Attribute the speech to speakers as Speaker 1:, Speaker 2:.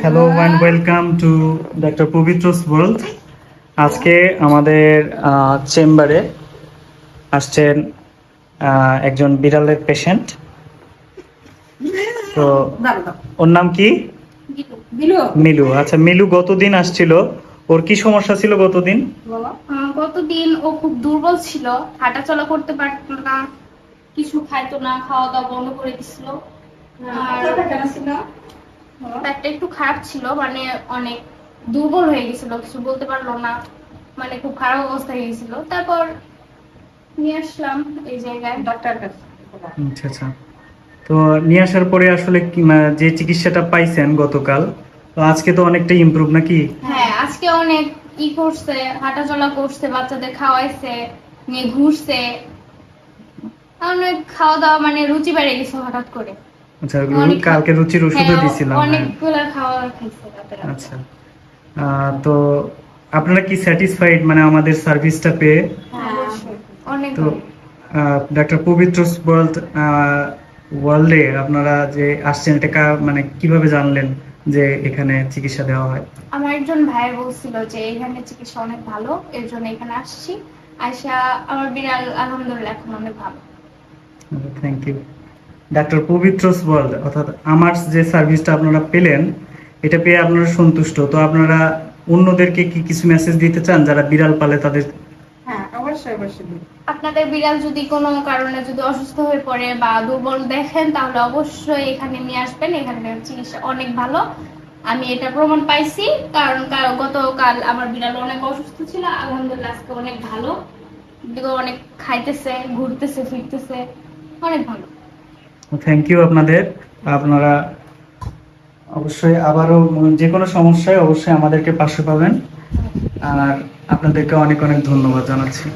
Speaker 1: Hello and welcome to doctor Pabitra's world আজকে আমাদের চেম্বারে আসছেন আহ, একজন বিড়ালের পেশেন্ট তো ওর নাম কি? মিলু। আচ্ছা মিলু গতদিন আসছিল। ওর কি সমস্যা ছিল গতদিন?
Speaker 2: গতদিন ও খুব দুর্বল ছিল। হাঁটাচলা করতে পারতো না কিছু খাইতো না খাওয়া দাওয়া বন্ধ করে দিছিল। আর। পেটটা একটু খারাপ ছিল মানে অনেক দুর্বল হয়ে গেছিল কিছু বলতে পারল না মানে খুব খারাপ অবস্থা হয়ে গেছিল। তারপর নিয়ে আসলাম এই জায়গায়।
Speaker 3: ডাক্তার কাছে।
Speaker 1: আচ্ছা আচ্ছা। তো নিয়ে আসার পরে আসলে যে চিকিৎসাটা পাইছেন গতকাল তো আজকে তো অনেকটা ইমপ্রুভ নাকি?
Speaker 2: হ্যাঁ আজকে অনেক ই করছে হাঁটাচলা করছে বাচ্চাদের খাওয়াইছে নিয়ে ঘুরছে। অনেক খাওয়া দাওয়া মানে রুচি বেড়ে গেছে হঠাৎ করে।
Speaker 1: আচ্ছা
Speaker 2: অনেক-
Speaker 1: কালকে রুচির ওষুধও
Speaker 2: হ্যাঁ,
Speaker 1: দিছিলাম হ্যাঁ।
Speaker 2: অনেকগুলো খাওয়া খাইছে।
Speaker 1: আচ্ছা। তো আপনারা কি স্যাটিসফাইড মানে আমাদের সার্ভিসটা পেয়ে?
Speaker 2: হ্যাঁ,
Speaker 1: তো ডাক্তার পবিত্র ওয়ার্ল্ড ওয়ার্ল্ডে আপনারা যে আসছেন এটা মানে কীভাবে জানলেন যে এখানে চিকিৎসা দেওয়া হয়?
Speaker 2: আমার একজন ভাই বলছিল যে এখানে চিকিৎসা অনেক ভালো এর জন্য এখানে আসছি। আয়সা আমার বিড়াল আলহামদুলিল্লাহ এখন অনেক ভালো।
Speaker 1: থ্যাংক ইউ ডাক্তার পবিত্রস ওয়ার্ল্ড অর্থাৎ আমার যে সার্ভিসটা আপনারা পেলেন এটা পেয়ে আপনারা সন্তুষ্ট। তো আপনারা অন্যদেরকে কি কিছু মেসেজ দিতে চান? যারা বিড়াল পালে তাদের
Speaker 3: হ্যাঁ।
Speaker 2: আপনাদের বিড়াল যদি কোনো কারণে যদি অসুস্থ হয়ে পড়ে বা দুর্বল দেখেন তাহলে অবশ্যই এখানে নিয়ে আসবেন। এখানে চিকিৎসা অনেক ভালো। আমি এটা প্রমাণ পাইছি কারণ গতকাল আমার বিড়াল অনেক অসুস্থ ছিল। আলহামদুলিল্লাহ আজকে অনেক ভালো। অনেক খাইতেছে ঘুরতেছে ফিরতেছে। অনেক ভালো।
Speaker 1: থ্যাংক ইউ আপনাদের। আপনারা অবশ্যই আবারও যে কোনো সমস্যায় অবশ্যই আমাদেরকে পাশে পাবেন। আর আপনাদেরকে অনেক অনেক ধন্যবাদ জানাচ্ছি।